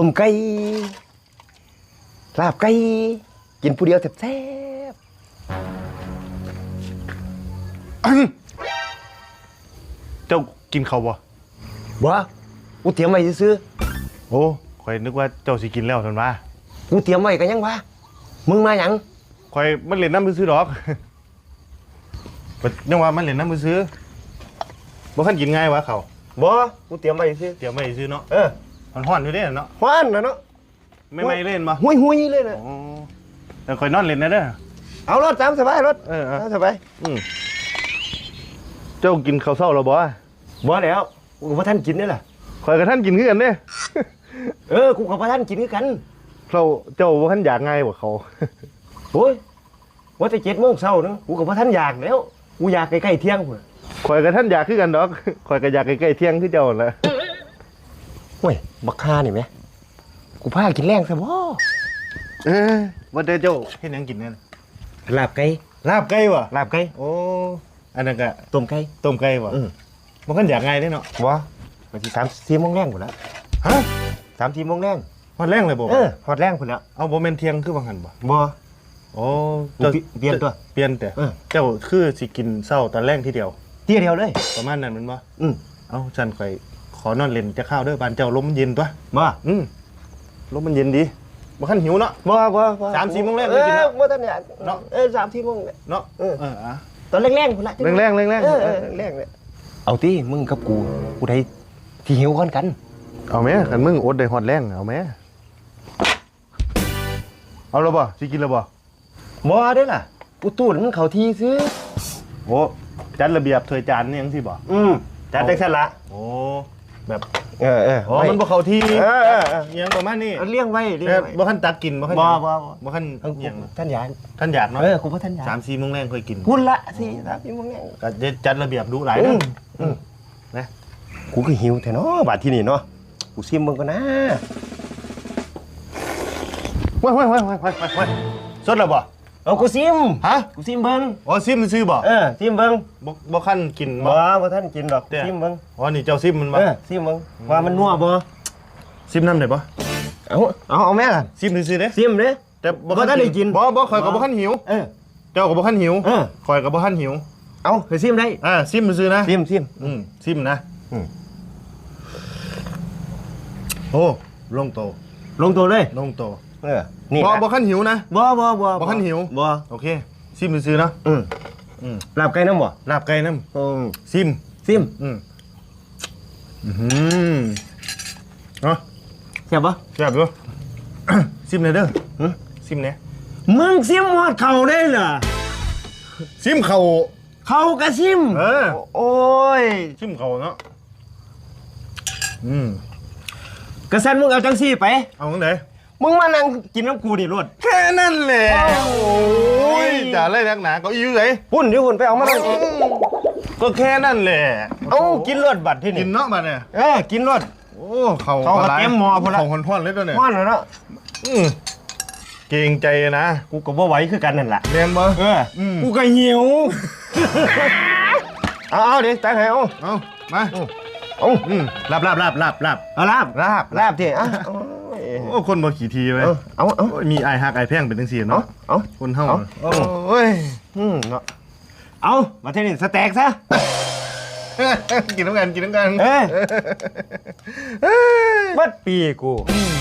ต้มไก่ลาบไก่กินผู้เดียวแซ่บเจ้ากินเขาวบ่ๆบ่กูเตรียมไว้ซื้อโอ้ข่อยนึกว่าเจ้าสิกินแล้วท่านว่าๆกูเตรียมไว้ก็ยังวะมึงมาหยังข่อยมันเล่นน้ำซื้อๆดอกบัดยังว่ามันเล่นน้ำซื้อๆบ่คันกินง่ายวะเขาบ่กูเตรียมไว้ซื้อเดี๋ยวไม่ซื้อเนาะ เออ มันฮ้อนอยู่เด้เนาะหวานนะเนาะไม่ไม่เล่นบ่หุยๆเลยนะอ๋อแต่ข่อยนอนเล่นนะเด้อ เอารถตามสบายรถเออเออตามสบายอืมเจ้ากินข้าวเช้าแล้วบ่บ่แล้วกูกับท่านกินนี่แหละข่อยกับท่านกินคือกันเด้เออกูกับท่านกินคือกันเราเจ้าบ่คันอยากง่ายกว่าเขาโอ้ยว่าแต่เจ็ดโมงเช้านึงกูกับท่านอยากแล้วกูอยากใกล้ๆเที่ยงพุ่นข่อยกับท่านอยากคือกันดอกข่อยก็อยากใกล้ๆเที่ยงคือเจ้านั่นแหละเว้ย บักคานี่ไหมกูพากินแรงซะบ่เออว่าแต่เจ้าเฮ็ดหยังกินเนี่ยลาบไก่ลาบไก่บ่ลาบไก่โอ้อันนั้นก็ต้มไก่ ต้มไก่บ่อืมมันก็อยากง่ายเด้เนาะบ่ไปที่สามสี่โมงแรงพุ่นแล้วฮะสามสี่โมงแรงฮอดแรงเลยบ่เออฮอดแรงพุ่นแล้วเอาบ่แม่นเที่ยงคือว่าหั่นบ่บ่ โอ้กูเปลี่ยนตัวเปลี่ยนแต่เออ เจ้าคือสิกินเช้าตอนแรกทีเดียว เตี้ยเดียวเลย ประมาณนั้นแมันบ่อืม เอ้าฉันข่อย ขอนอนเล่นจะข้าวเด้อบ้านเจ้าลมมันเย็นตัวบ่อืมลมมันเย็นดีบ่คันหิวเนาะ บ่บ่บ่สามสี่โมงแรกเอเลยกินอแล้วบ่ทันอยากเนาะ เออสามสี่โมงเนี่ยเนาะเออเอออะตอนแรงๆพุ่นละแรงแรงแรงแรงเออเออแรงๆเนี่ยเอาติมึงกับกูกูได้ที่หิวก่อนกัน เอาแม่คันมึงอดได้ฮอดแรงเอาแม่เอาแล้วบ่สิกินแล้วบ่บ่ได้ล่ะกูตูดมันเข้าที่ซื้อ โอ้จัดระเบียบถ้วยจานนี่ยังสิบ่อืมจัดได้ซั่นละโอ้ แบบเออเอออ๋อมันบ่เข้าที่เออเออเอออิหยังประมาณนี้เอาเลี้ยงไว้เลี้ยงแต่ไว้บ่คันตักกินบ่คันบ่หยังบ่บ่บ่คันเอาอิหยังท่านอยากท่านอยากเนาะเออกูบ่ท่านอยากสามสี่โมงแรงค่อยกินพุ่นละสิสามสี่โมงแรงก็จะจัดระเบียบดูหลายอืเด้อมอืมนะกูก็หิวแท้เนาะบาดที่นี่เนาะกูซิมมึงก่อนนะว้ายว้ายว้ายว้ายว้ายว้ายว้ายสดแล้วบ่ เอากูซิมฮะกูซิมเบิ่งอ๋อซิมมันซื้อบ่เออซิมเบิ่งบ่บ่คันกินบ่บ่บ่ท่านกินดอกเด้อซิมเบิ่งอ๋อนี่เจ้าซิมมันบ่เออซิมเบิ่งว่ามันนัวบ่ซิมน้ำได้บ่เอาเอาเอาแม่ล่ะซิมซื้อๆเด้ซิมเด้แต่บ่ทันได้กินบ่บ่ข่อยก็บ่คันหิวเออเจ้าก็บ่คันหิวเออข่อยก็บ่คันหิว เอาไปซิมได้อ่าซิมซื้อๆนะซิมซิมอืมซิมนะอืมโอ้ลงโตลงตัวเลยลงโต เออนี่บ่นะบ่คันหิวนะ บ่บ่บ่บ่คันหิว บ่โอเค ซิมซื้อๆเนาะอืมอืมลาบไก่น้ำบ่ลาบไก่น้อืมำซิม ซิมอืมอือหือเนาะแซ่บบ่แซ่บอยู่ซิมเลยเด้อหึซิมเนี่ยมึงซิมหมดเข้าได้เหรอซิมเข่าเข้าก็ซิม เออ โอ้ยซิมเข่าเนาะอืมกระสันมึงเอาจังซี่ไป เอาจังได มึงมานั่งกินน้ำกูดิรวดแค่นั้นแหละโอ้โอ้ยยจ่าเลยนักหนาเก็ยื้อเลยหุ่นดิหุ่นไปเอามานั่งก็แค่นั้นแหละเอากินรวดบัดที่กินี่นเนาะบัดเนี่ยเออกินรวดโอ้เข่าเข่าปลาไหลเต็มหม้อพุ่นละเข่าห่อนๆเลยตัวเนี่ยว่านแล้วเนาะอืมเก่งใจนะกูก็บ่ไหวคือกันนั่นแหละเรียนบ่เอออมกูก็หิวเอาเอาดิตักให้เอาเอามาเอาอืมลาบลาบลาบลาบลาบเอาลาบลาบลาบที่อะเอา โอ้คนบ่ขี่ทีไหมเอาเอาเอาโอ้ยมีไอายฮักไอายแพงเป็นจังซี่เอาเนาะเอาคนเฮาเอาโอ้ยอืมเนาะเอามาที่นี่สแต็กซะ กินน้ำกันกินน้ำกันเอ้ยบัดปีกูอืม